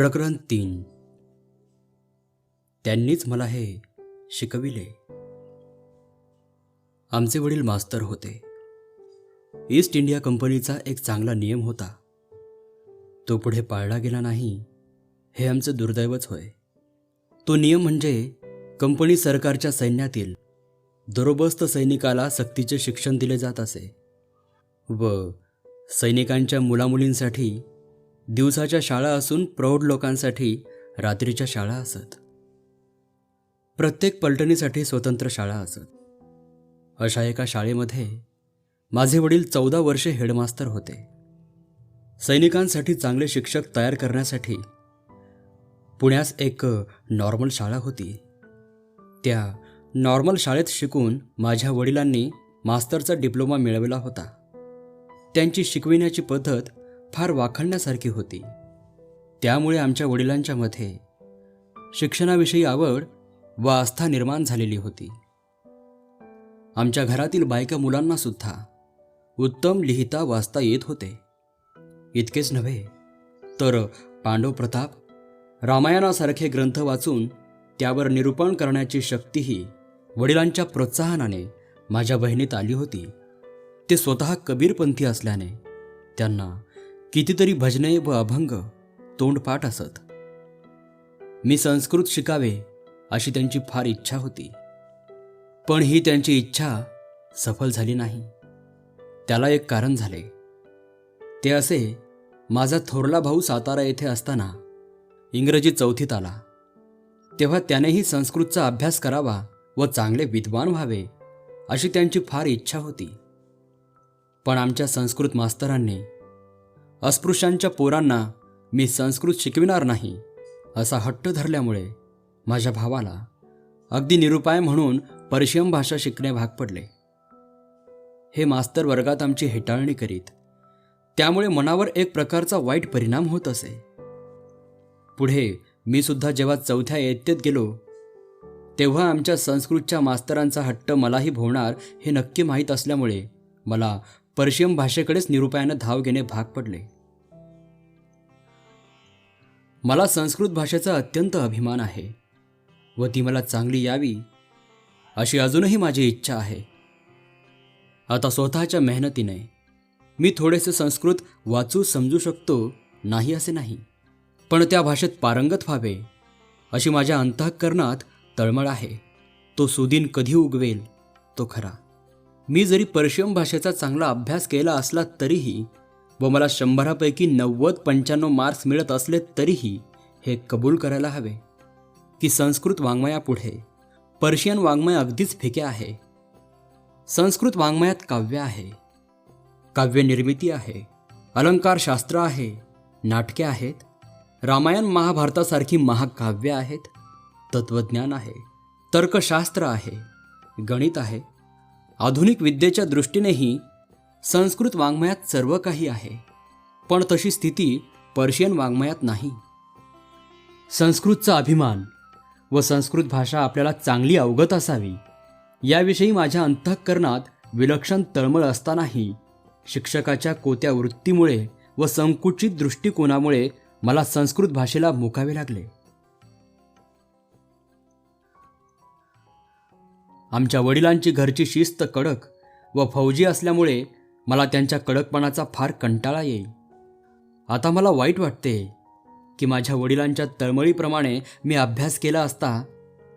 प्रकरण तीन. त्यांनीच मला हे शिकविले. आमचे वडील मास्तर होते. ईस्ट इंडिया कंपनीचा एक चांगला नियम होता. तो पुढे पाळला गेला नाही हे आमचं दुर्दैवच होय. तो नियम म्हणजे कंपनी सरकारच्या सैन्यातील दरोबस्त सैनिकाला सक्तीचे शिक्षण दिले जात असे व सैनिकांच्या मुलामुलींसाठी दिवसाच्या शाळा असून प्रौढ लोकांसाठी रात्रीच्या शाळा असत. प्रत्येक पलटणीसाठी स्वतंत्र शाळा असत. अशा एका शाळेमध्ये माझे वडील चौदा वर्षे हेडमास्तर होते. सैनिकांसाठी चांगले शिक्षक तयार करण्यासाठी पुण्यास एक नॉर्मल शाळा होती. त्या नॉर्मल शाळेत शिकून माझ्या वडिलांनी मास्तरचा डिप्लोमा मिळवला होता. त्यांची शिकविण्याची पद्धत फार वाखाणण्यासारखी होती. त्यामुळे आमच्या वडिलांच्या मध्ये शिक्षणाविषयी आवड व आस्था निर्माण झालेली होती. आमच्या घरातील बायका मुलांना सुद्धा उत्तम लिहिता वाचता येत होते. इतकेच नव्हे तर पांडव प्रताप रामायणासारखे ग्रंथ वाचून त्यावर निरूपण करण्याची शक्तीही वडिलांच्या प्रोत्साहनाने माझ्या बहिणीत आली होती. ते स्वतः कबीरपंथी असल्याने त्यांना कितीतरी भजने व अभंग तोंडपाठ असत. मी संस्कृत शिकावे अशी त्यांची फार इच्छा होती. पण ही त्यांची इच्छा सफल झाली नाही. त्याला एक कारण झाले. ते असे माझा थोरला भाऊ सातारा येथे असताना इंग्रजी चौथीत आला. तेव्हा त्यानेही संस्कृतचा अभ्यास करावा व चांगले विद्वान व्हावे अशी त्यांची फार इच्छा होती. पण आमच्या संस्कृत मास्तरांनी अस्पृश्यांच्या पोरांना मी संस्कृत शिकविणार नाही असा हट्ट धरल्यामुळे माझ्या भावाला अगदी निरुपाय म्हणून पर्शियन भाषा शिकणे भाग पडले. हे मास्तर वर्गात आमची हेटाळणी करीत त्यामुळे मनावर एक प्रकारचा वाईट परिणाम होत असे. पुढे मी सुद्धा जेव्हा चौथ्या इयत्तेत गेलो तेव्हा आमच्या संस्कृतच्या मास्तरांचा हट्ट मलाही भोवणार हे नक्की माहीत असल्यामुळे मला पर्शियन भाषेकडेच निरुपायानं धाव घेणे भाग पडले. मला संस्कृत भाषेचा अत्यंत अभिमान आहे व ती मला चांगली यावी अशी अजूनही माझी इच्छा आहे. आता स्वतःच्या मेहनतीने मी थोडेसे संस्कृत वाचू समजू शकतो नाही असे नाही पण त्या भाषेत पारंगत व्हावे अशी माझ्या अंतःकरणात तळमळ आहे. तो सुदीन कधी उगवेल तो खरा. मी जरी पर्शियन भाषेचा चांगला अभ्यास केला असला तरीही व मला शंभरापैकी नव्वद पंच्याण्णव मार्क्स मिळत असले तरीही हे कबूल करायला हवे. की संस्कृत वाङ्मयापुढे पर्शियन वाङ्मय अगदीच फिके आहे. संस्कृत वाङ्मयात काव्य आहे. काव्यनिर्मिती आहे. अलंकारशास्त्र आहे. नाटके आहेत. रामायण महाभारतासारखी महाकाव्य आहेत. तत्त्वज्ञान आहे. तर्कशास्त्र आहे. गणित आहे. आधुनिक विद्येच्या दृष्टीनेही संस्कृत वाङ्मयात सर्व काही आहे पण तशी स्थिती पर्शियन वाङ्मयात नाही. संस्कृतचा अभिमान व संस्कृत भाषा आपल्याला चांगली अवगत असावी याविषयी माझ्या अंतःकरणात विलक्षण तळमळ असतानाही शिक्षकाच्या कोत्या वृत्तीमुळे व संकुचित दृष्टिकोनामुळे मला संस्कृत भाषेला मुकावे लागले. आमच्या वडिलांची घरची शिस्त कडक व फौजी असल्यामुळे मला त्यांच्या कडकपणाचा फार कंटाळा येईल. आता मला वाईट वाटते की माझ्या वडिलांच्या तळमळीप्रमाणे मी अभ्यास केला असता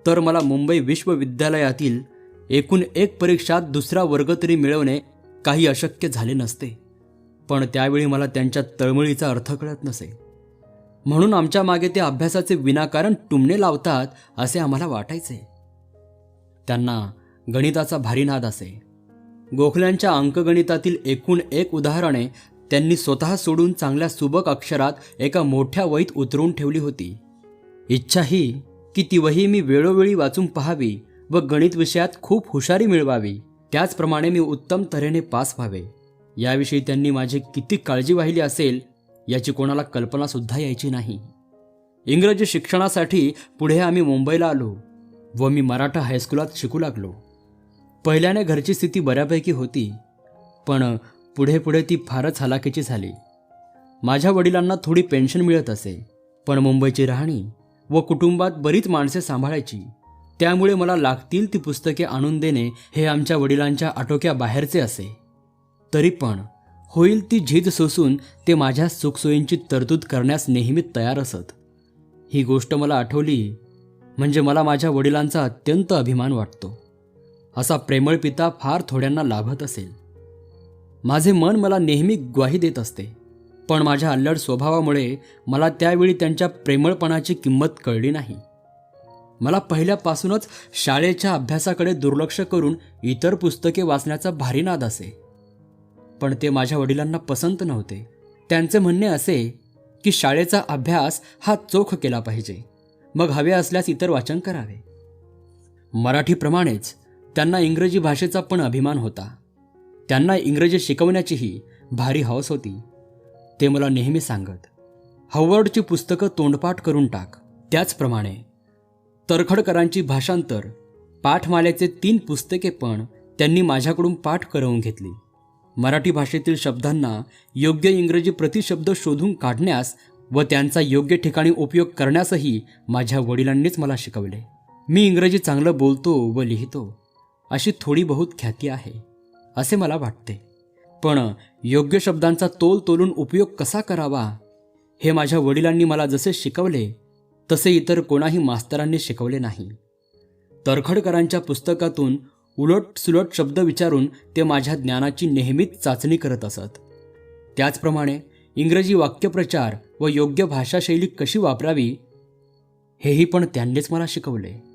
तर मला मुंबई विश्वविद्यालयातील एकूण एक परीक्षात दुसरा वर्ग तरी मिळवणे काही अशक्य झाले नसते. पण त्यावेळी मला त्यांच्या तळमळीचा अर्थ कळत नसे. म्हणून आमच्या मागे ते अभ्यासाचे विनाकारण टुमणे लावतात असे आम्हाला वाटायचे. त्यांना गणिताचा भारी नाद असे. गोखल्यांच्या अंकगणितातील एकूण एक उदाहरणे त्यांनी स्वतः सोडून चांगल्या सुबक अक्षरात एका मोठ्या वहीत उतरवून ठेवली होती. इच्छा ही की ती वही मी वेळोवेळी वाचून पहावी व गणित विषयात खूप हुशारी मिळवावी त्याचप्रमाणे मी उत्तम तऱ्हेने पास व्हावे. याविषयी त्यांनी माझी किती काळजी वाहिली असेल याची कोणाला कल्पनासुद्धा यायची नाही. इंग्रजी शिक्षणासाठी पुढे आम्ही मुंबईला आलो. व मी मराठा हायस्कुलात शिकू लागलो. पहिल्याने घरची स्थिती बऱ्यापैकी होती पण पुढे पुढे ती फारच हलाखीची झाली. माझ्या वडिलांना थोडी पेन्शन मिळत असे पण मुंबईची राहणी व कुटुंबात बरीच माणसे सांभाळायची त्यामुळे मला लागतील ती पुस्तके आणून देणे हे आमच्या वडिलांच्या आटोक्या बाहेरचे असे. तरी पण होईल ती झीज सोसून ते माझ्या सुखसोयींची तरतूद करण्यास नेहमी तयार असत. ही गोष्ट मला आठवली म्हणजे मला माझ्या वडिलांचा अत्यंत अभिमान वाटतो. असा प्रेमळ पिता फार थोड्यांना लाभत असेल. माझे मन मला नेहमी ग्वाही देत असते. पण माझ्या अल्लड स्वभावामुळे मला त्यावेळी त्यांच्या प्रेमळपणाची किंमत कळली नाही. मला पहिल्यापासूनच शाळेच्या अभ्यासाकडे दुर्लक्ष करून इतर पुस्तके वाचण्याचा भारी नाद असे. पण ते माझ्या वडिलांना पसंत नव्हते. त्यांचे म्हणणे असे की शाळेचा अभ्यास हा चोख केला पाहिजे. मग हवे असल्यास इतर वाचन करावे. मराठीप्रमाणेच त्यांना इंग्रजी भाषेचा पण अभिमान होता. त्यांना इंग्रजी शिकवण्याचीही भारी हौस होती. ते मला नेहमी सांगत हवर्डची पुस्तकं तोंडपाठ करून टाक. त्याचप्रमाणे तरखडकरांची भाषांतर पाठमाल्याचे तीन पुस्तके पण त्यांनी माझ्याकडून पाठ करवून घेतली. मराठी भाषेतील शब्दांना योग्य इंग्रजी प्रतिशब्द शोधून काढण्यास व त्यांचा योग्य ठिकाणी उपयोग करण्यासही माझ्या वडिलांनीच मला शिकवले. मी इंग्रजी चांगलं बोलतो व लिहितो. अशी थोडी बहुत ख्याती आहे असे मला वाटते. पण योग्य शब्दांचा तोल तोलून उपयोग कसा करावा हे माझ्या वडिलांनी मला जसे शिकवले तसे इतर कोणाही मास्तरांनी शिकवले नाही. तरखडकरांच्या पुस्तकातून उलट सुलट शब्द विचारून ते माझ्या ज्ञानाची नेहमीच चाचणी करत असत. त्याचप्रमाणे इंग्रजी वाक्यप्रचार व योग्य भाषाशैली कशी वापरावी हेही पण त्यांनीच मला शिकवले.